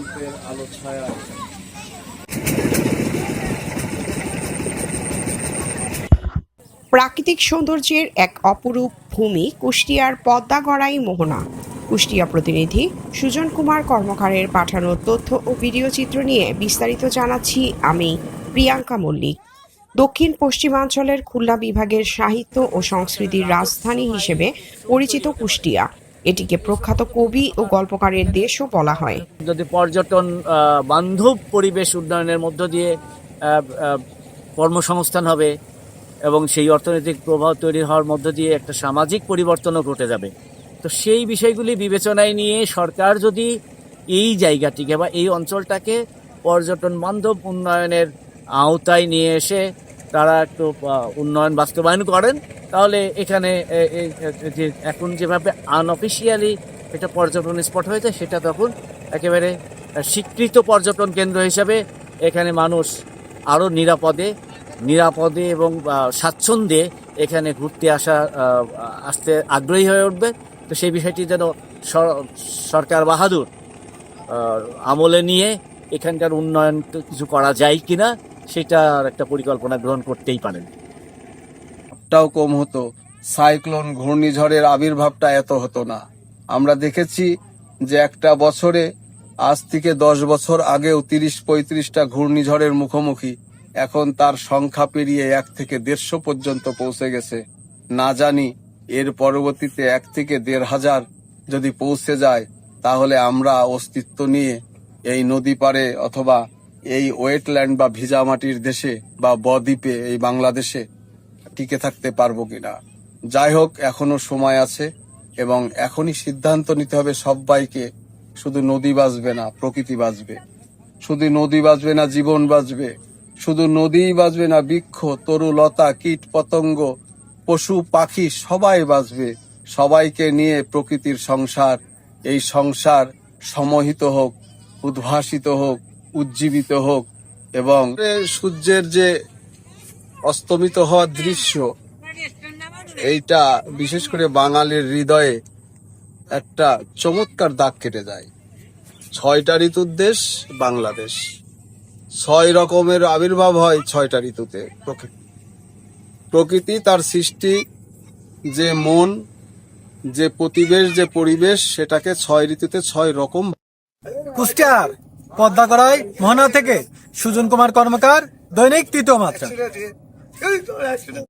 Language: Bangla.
শিল্পের আলো ছায়া। প্রাকৃতিক সৌন্দর্যের এক অপরূপ ভূমি কুষ্টিয়ার পদ্মাগড়াই মোহনা। কুষ্টিয়া প্রতিনিধি সুজন কুমার কর্মকারের পাঠানো তথ্য ও ভিডিও চিত্র নিয়ে বিস্তারিত জানাচ্ছি আমি, প্রিয়াঙ্কা মল্লিক। দক্ষিণ পশ্চিমাঞ্চলের খুলনা বিভাগের সাহিত্য ও সংস্কৃতির রাজধানী হিসেবে পরিচিত কুষ্টিয়া। এটিকে প্রখ্যাত কবি ও গল্পকারের দেশও বলা হয়। যদি পর্যটন বান্ধব পরিবেশ উন্নয়নের মধ্য দিয়ে কর্মসংস্থান হবে এবং সেই অর্থনৈতিক প্রভাব তৈরি হওয়ার মধ্য দিয়ে একটা সামাজিক পরিবর্তনও ঘটে যাবে। তো সেই বিষয়গুলি বিবেচনায় নিয়ে সরকার যদি এই জায়গাটিকে বা এই অঞ্চলটাকে পর্যটন বান্ধব উন্নয়নের আওতায় নিয়ে এসে তারা একটু উন্নয়ন বাস্তবায়ন করেন তাহলে এখানে যে এখন যেভাবে আনঅফিসিয়ালি এটা পর্যটন স্পট হয়েছে, সেটা তখন একেবারে স্বীকৃত পর্যটন কেন্দ্র হিসাবে এখানে মানুষ আরও নিরাপদে নিরাপদে এবং স্বাচ্ছন্দ্যে এখানে ঘুরতে আসা আসতে আগ্রহী হয়ে উঠবে। তো সেই বিষয়টি যেন সর- সরকার বাহাদুর আমলে নিয়ে এখানকার উন্নয়ন কিছু করা যায় কিনা, সেটার একটা পরিকল্পনা গ্রহণ করতেই পারেন। টাও কম হতো। সাইক্লোন ঘূর্ণিঝড়ের আবির্ভাবটা এত হতো না। আমরা দেখেছি যে একটা বছরে, আজ থেকে দশ বছর আগেও তিরিশ পঁয়ত্রিশটা ঘূর্ণিঝড়ের মুখোমুখি। এখন তার সংখ্যা পেরিয়ে এক থেকে দেড়শো পর্যন্ত পৌঁছে গেছে। না জানি এর পরবর্তীতে এক থেকে দেড় হাজার যদি পৌঁছে যায়, তাহলে আমরা অস্তিত্ব নিয়ে এই নদী পারে অথবা এই ওয়েটল্যান্ড বা ভিজা মাটির দেশে বা বদ্বীপে, এই বাংলাদেশে টিকে থাকতে পারব কিনা। যাই হোক এখনও সময় আছে এবং এখনই সিদ্ধান্ত নিতে হবে সবাইকে শুধু নদী বাঁচবে না, প্রকৃতি বাঁচবে শুধু নদী বাঁচবে না, জীবন বাঁচবে শুধু নদীই বাঁচবে না, বৃক্ষ, তরু, লতা, কীট, পতঙ্গ, পশু, পাখি, সবাই বাঁচবে সবাইকে নিয়ে প্রকৃতির সংসার, এই সংসার সমহিত হোক, উদ্ভাসিত হোক, উজ্জীবিত হোক এবং সূর্যের যে অস্তমিত হওয়ার দৃশ্য। এইটা বিশেষ করে বাঙালির হৃদয়ে একটা চমৎকার দাগ কেটে যায়। ছয়টা ঋতুর দেশ, বাংলাদেশ। ছয় রকমের আবির্ভাব হয় ছয়টা ঋতুতে। প্রকৃতি তার সৃষ্টি, যে মন, যে প্রতিবেশ, যে পরিবেশ, সেটাকে ছয় ঋতুতে ছয় রকম কুষ্টিয়ার পদ্মাগড়াই মোহনা থেকে সুজন কুমার কর্মকার, দৈনিক তৃতীয় মাত্রা। すいません。